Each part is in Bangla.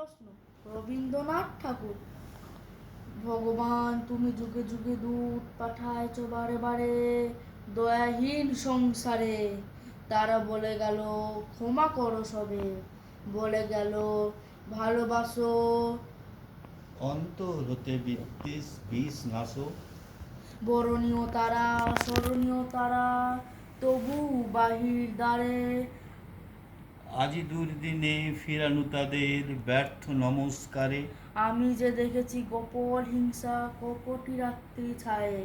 প্রশ্ন। রবীন্দ্রনাথ ঠাকুর ভগবান তুমি যুগে যুগে দূত পাঠাইছ বারে বারে দয়াহীন সংসারে। তারা বলে গেল ক্ষমা করো সবে। বলে গেল ভালোবাসো। অন্তর হতে বিদ্বেষ বিষ নাশো। বরণীয় তারা স্মরণীয় তারা তবু বাহির দ্বারে আজি দুর্দিনে ফিরানু তাদের ব্যর্থ নমস্কারে। আমি যে দেখেছি গোপন হিংসা কপটি রাত্রি ছায়ে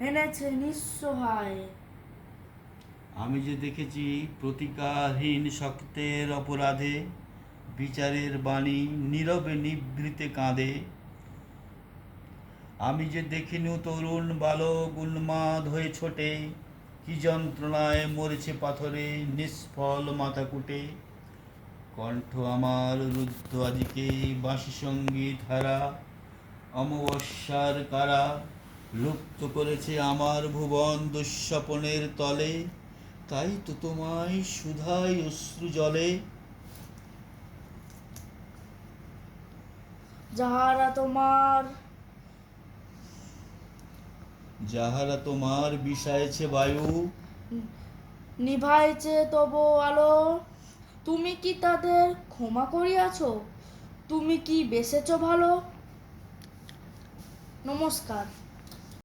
এনেছে নিঃসহায়। আমি যে দেখেছি প্রতিকারহীন শক্তের অপরাধে বিচারের বাণী নীরবে নিভৃতে কাঁদে। আমি যে দেখিনু তরুণ বালক উন্মাদ হয়ে ছোটে কি যন্ত্রণায় মরেছে পাথরে, নিষ্ফল মাথা কুটে কণ্ঠ আমার রুদ্ধ আদিকে বাঁশি সংগীত হারা, অমাবস্যার কারা লুপ্ত করেছে আমার ভুবন দুঃস্বপনের তলে? তাই তো তোমায় সুধাই অশ্রু জলে। যাহারা তোমার যাহারা তোমার বিষায়েছে বায়ু, নিভাইছে তবু আলো। তুমি কি তাদের ক্ষমা করিয়াছো? তুমি কি বেসেছো ভালো? নমস্কার।